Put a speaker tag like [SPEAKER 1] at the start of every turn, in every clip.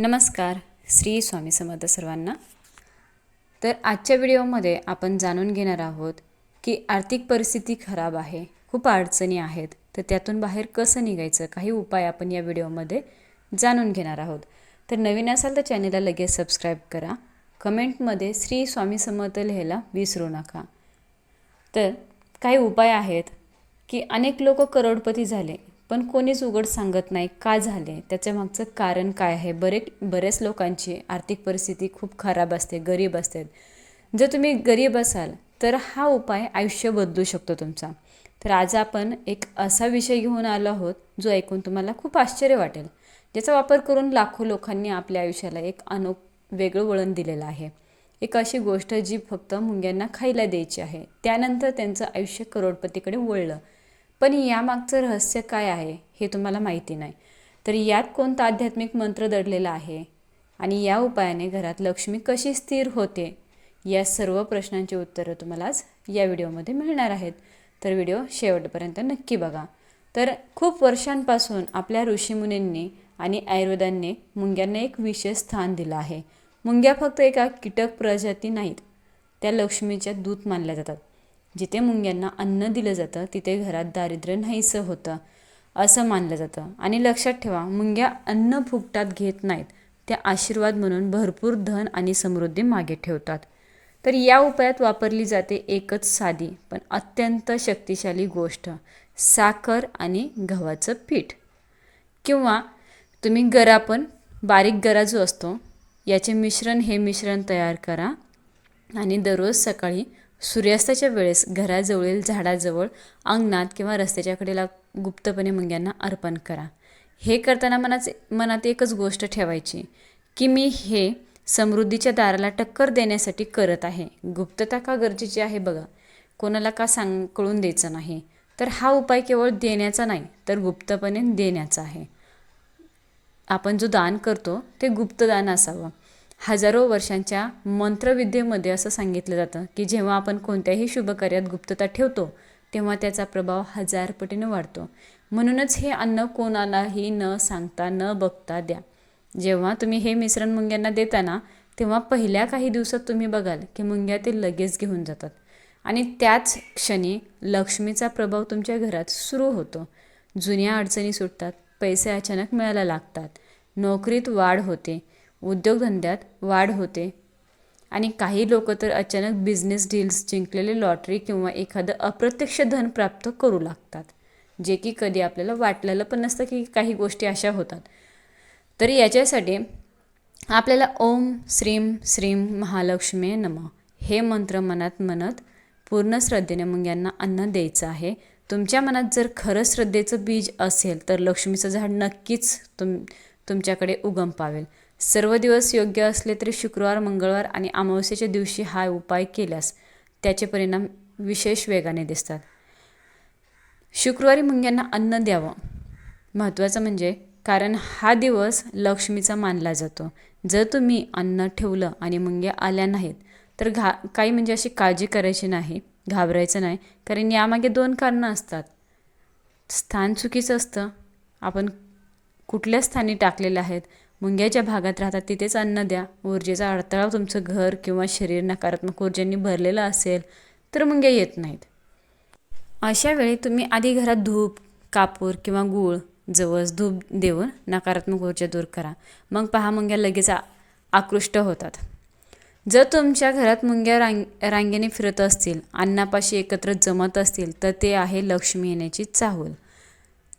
[SPEAKER 1] नमस्कार श्री स्वामी समर्थ सर्वांना. तर आजच्या व्हिडिओमध्ये आपण जाणून घेणार आहोत की आर्थिक परिस्थिती खराब आहे खूप अडचणी आहेत तर त्यातून बाहेर कसं निघायचं? काही उपाय आपण या व्हिडिओमध्ये जाणून घेणार आहोत. तर नवीन असाल तर चॅनेलला लगेच सबस्क्राईब करा. कमेंटमध्ये श्री स्वामी समर्थ लिहायला विसरू नका. तर काही उपाय आहेत की अनेक लोक करोडपती झाले पण कोणीच उघड सांगत नाही का झाले? त्याच्या मागचं कारण काय आहे? बरे बऱ्याच लोकांची आर्थिक परिस्थिती खूप खराब असते गरीब असते. जर तुम्ही गरीब असाल तर हा उपाय आयुष्य बदलू शकतो तुमचा. तर आज आपण एक असा विषय घेऊन आलो आहोत जो ऐकून तुम्हाला खूप आश्चर्य वाटेल. ज्याचा वापर करून लाखो लोकांनी आपल्या आयुष्याला एक अनो वेगळं वळण दिलेलं आहे. एक अशी गोष्ट जी फक्त मुंग्यांना खायला द्यायची आहे. त्यानंतर त्यांचं आयुष्य करोडपतीकडे वळलं. पण यामागचं रहस्य काय आहे हे तुम्हाला माहिती नाही. तर यात कोणता आध्यात्मिक मंत्र दडलेला आहे? आणि या उपायाने घरात लक्ष्मी कशी स्थिर होते? या सर्व प्रश्नांची उत्तरं तुम्हाला आज या व्हिडिओमध्ये मिळणार आहेत. तर व्हिडिओ शेवटपर्यंत नक्की बघा. तर खूप वर्षांपासून आपल्या ऋषीमुनींनी आणि आयुर्वेदांनी मुंग्यांना एक विशेष स्थान दिलं आहे. मुंग्या फक्त एका कीटक प्रजाती नाहीत. त्या लक्ष्मीच्या दूत मानल्या जातात. जिथे मुंग्यांना अन्न दिलं जातं तिथे घरात दारिद्र्य नाहीसं होतं असं मानलं जातं. आणि लक्षात ठेवा मुंग्या अन्न फुकटात घेत नाहीत त्या आशीर्वाद म्हणून भरपूर धन आणि समृद्धी मागे ठेवतात. तर या उपायात वापरली जाते एकच साधी पण अत्यंत शक्तिशाली गोष्ट साखर आणि गव्हाचं पीठ. किंवा तुम्ही गरा पण बारीक गरा जो असतो याचे मिश्रण हे मिश्रण तयार करा आणि दररोज सकाळी सूर्यास्ताच्या वेळेस घराजवळील झाडाजवळ अंगणात किंवा रस्त्याच्या कडेला गुप्तपणे मुंग्यांना अर्पण करा. हे करताना मनाचे मनात एकच गोष्ट ठेवायची की मी हे समृद्धीच्या दाराला टक्कर देण्यासाठी करत आहे. गुप्तता का गरजेची आहे बघा. कोणाला का सांग कळून द्यायचं नाही. तर हा उपाय केवळ देण्याचा नाही तर गुप्तपणे देण्याचा आहे. आपण जो दान करतो ते गुप्तदान असावं. हजारो वर्षांच्या मंत्रविद्येमध्ये असं सांगितलं जातं की जेव्हा आपण कोणत्याही शुभकार्यात गुप्तता ठेवतो तेव्हा त्याचा प्रभाव हजार पटीनं वाढतो. म्हणूनच हे अन्न कोणालाही न सांगता न बघता द्या. जेव्हा तुम्ही हे मिश्रण मुंग्यांना देताना तेव्हा पहिल्या काही दिवसात तुम्ही बघाल की मुंग्या ते लगेच घेऊन जातात. आणि त्याच क्षणी लक्ष्मीचा प्रभाव तुमच्या घरात सुरू होतो. जुन्या अडचणी सुटतात पैसे अचानक मिळायला लागतात. नोकरीत वाढ होते. उद्योगधंद्यात वाढ होते. आणि काही लोक तर अचानक बिझनेस डील्स जिंकलेले लॉटरी किंवा एखादं अप्रत्यक्ष धन प्राप्त करू लागतात. जे की कधी आपल्याला वाटलेलं पण नसतं की काही गोष्टी अशा होतात. तर याच्यासाठी आपल्याला ओम श्रीम श्रीम महालक्ष्मी नम हे मंत्र मनात म्हणत पूर्ण श्रद्धेने मग यांना अन्न द्यायचं आहे. तुमच्या मनात जर खरं श्रद्धेचं बीज असेल तर लक्ष्मीचं झाड नक्कीच तुम तुमच्याकडे उगम पावेल. सर्व दिवस योग्य असले तरी शुक्रवार मंगळवार आणि अमावस्येच्या दिवशी हा उपाय केल्यास त्याचे परिणाम विशेष वेगाने दिसतात. शुक्रवारी मुंग्यांना अन्न द्यावं. महत्त्वाचं म्हणजे कारण हा दिवस लक्ष्मीचा मानला जातो. जर तुम्ही अन्न ठेवलं आणि मुंग्या आल्या नाहीत तर घा काही म्हणजे अशी काळजी करायची नाही घाबरायचं नाही कारण यामागे दोन कारणं असतात. स्थान चुकीचं असतं. आपण कुठल्या स्थानी टाकलेलं आहेत? मुंग्याच्या भागात राहतात तिथेच अन्न द्या. ऊर्जेचा अडथळा तुमचं घर किंवा शरीर नकारात्मक ऊर्जेने भरलेलं असेल तर मुंग्या येत नाहीत. अशा वेळी तुम्ही आधी घरात धूप कापूर किंवा गूळ जवस धूप देऊन नकारात्मक ऊर्जा दूर करा. मग पहा मुंग्या लगेच आकृष्ट होतात. जर तुमच्या घरात मुंग्या रांग रांगेने फिरत असतील अन्नापाशी एकत्र जमत असतील तर ते आहे लक्ष्मी येण्याची चाहूल.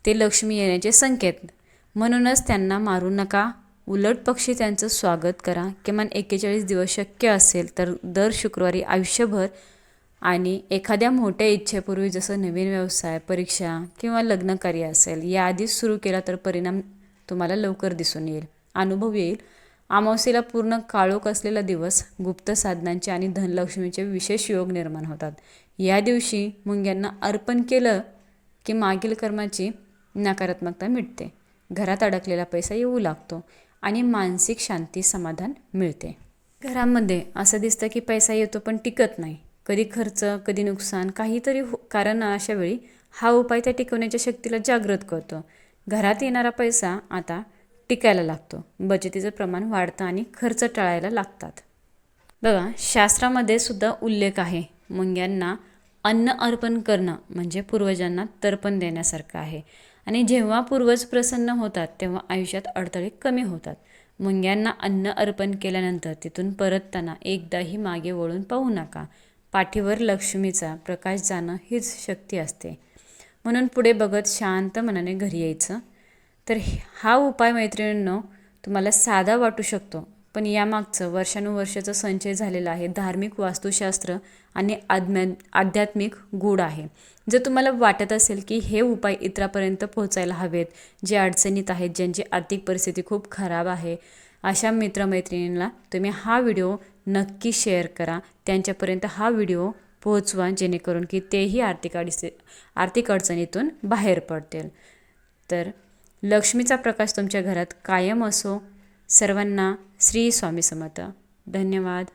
[SPEAKER 1] ते लक्ष्मी येण्याचे संकेत. म्हणूनच त्यांना मारू नका. उलट पक्षी त्यांचं स्वागत करा. किमान एक्केचाळीस दिवस शक्य असेल तर दर शुक्रवारी आयुष्यभर आणि एखाद्या मोठ्या इच्छेपूर्वी जसं नवीन व्यवसाय परीक्षा किंवा लग्नकार्य असेल याआधीच सुरू केला तर परिणाम तुम्हाला लवकर दिसून येईल. अनुभव येईल. अमावस्येला पूर्ण काळोख असलेला दिवस गुप्त साधनांचे आणि धनलक्ष्मीचे विशेष योग निर्माण होतात. या दिवशी मुंग्यांना अर्पण केलं की मागील कर्माची नकारात्मकता मिटते. घरात अडकलेला पैसा येऊ लागतो. आणि मानसिक शांती समाधान मिळते. घरामध्ये असं दिसतं की पैसा येतो पण टिकत नाही. कधी खर्च कधी नुकसान काहीतरी हो कारण अशा वेळी हा उपाय त्या टिकवण्याच्या शक्तीला जागृत करतो. घरात येणारा पैसा आता टिकायला लागतो. बचतीचं प्रमाण वाढतं आणि खर्च टाळायला लागतात. बघा शास्त्रामध्ये सुद्धा उल्लेख आहे. मुंग्यांना अन्न अर्पण करणं म्हणजे पूर्वजांना तर्पण देण्यासारखं आहे. आणि जेव्हा पूर्वज प्रसन्न होतात तेव्हा आयुष्यात अडथळे कमी होतात. मुंग्यांना अन्न अर्पण केल्यानंतर तिथून परतताना एकदाही मागे वळून पाहू नका. पाठीवर लक्ष्मीचा प्रकाश जाणं हीच शक्ती असते. म्हणून पुढे बघत शांत मनाने घरी यायचं. तर हा उपाय मैत्रिणींनो तुम्हाला साधा वाटू शकतो. पण यामागचं वर्षानुवर्षाचा संचय झालेला आहे. धार्मिक वास्तुशास्त्र आणि आज्ञा आध्यात्मिक गूढ आहे. जर तुम्हाला वाटत असेल की हे उपाय इतरापर्यंत पोहोचायला हवेत जे अडचणीत आहेत ज्यांची आर्थिक परिस्थिती खूप खराब आहे अशा मित्रमैत्रिणींना तुम्ही हा व्हिडिओ नक्की शेअर करा. त्यांच्यापर्यंत हा व्हिडिओ पोहोचवा जेणेकरून की तेही आर्थिक अडचणी आर्थिक अडचणीतून बाहेर पडतील. तर लक्ष्मीचा प्रकाश तुमच्या घरात कायम असो सर्वांना श्री स्वामी समर्थ. धन्यवाद.